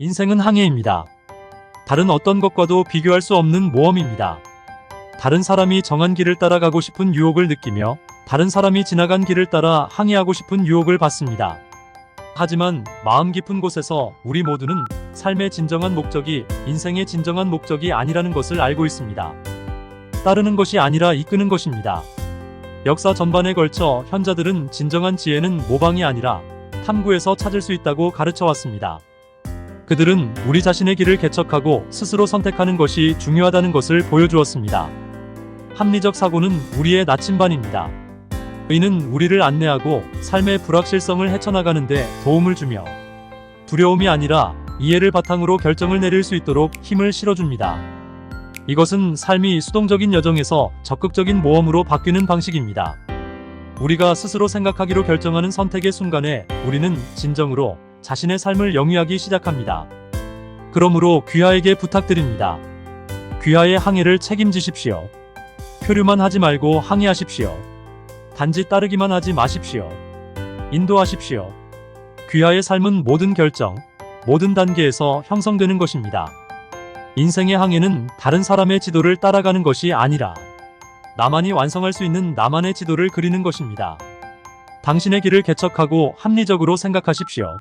인생은 항해입니다. 다른 어떤 것과도 비교할 수 없는 모험입니다. 다른 사람이 정한 길을 따라가고 싶은 유혹을 느끼며 다른 사람이 지나간 길을 따라 항해하고 싶은 유혹을 받습니다. 하지만 마음 깊은 곳에서 우리 모두는 삶의 진정한 목적이 인생의 진정한 목적이 아니라는 것을 알고 있습니다. 따르는 것이 아니라 이끄는 것입니다. 역사 전반에 걸쳐 현자들은 진정한 지혜는 모방이 아니라 탐구에서 찾을 수 있다고 가르쳐 왔습니다. 그들은 우리 자신의 길을 개척하고 스스로 선택하는 것이 중요하다는 것을 보여주었습니다. 합리적 사고는 우리의 나침반입니다. 의는 우리를 안내하고 삶의 불확실성을 헤쳐나가는데 도움을 주며 두려움이 아니라 이해를 바탕으로 결정을 내릴 수 있도록 힘을 실어줍니다. 이것은 삶이 수동적인 여정에서 적극적인 모험으로 바뀌는 방식입니다. 우리가 스스로 생각하기로 결정하는 선택의 순간에 우리는 진정으로 자신의 삶을 영위하기 시작합니다. 그러므로 귀하에게 부탁드립니다. 귀하의 항해를 책임지십시오. 표류만 하지 말고 항해하십시오. 단지 따르기만 하지 마십시오. 인도하십시오. 귀하의 삶은 모든 결정, 모든 단계에서 형성되는 것입니다. 인생의 항해는 다른 사람의 지도를 따라가는 것이 아니라 나만이 완성할 수 있는 나만의 지도를 그리는 것입니다. 당신의 길을 개척하고 합리적으로 생각하십시오.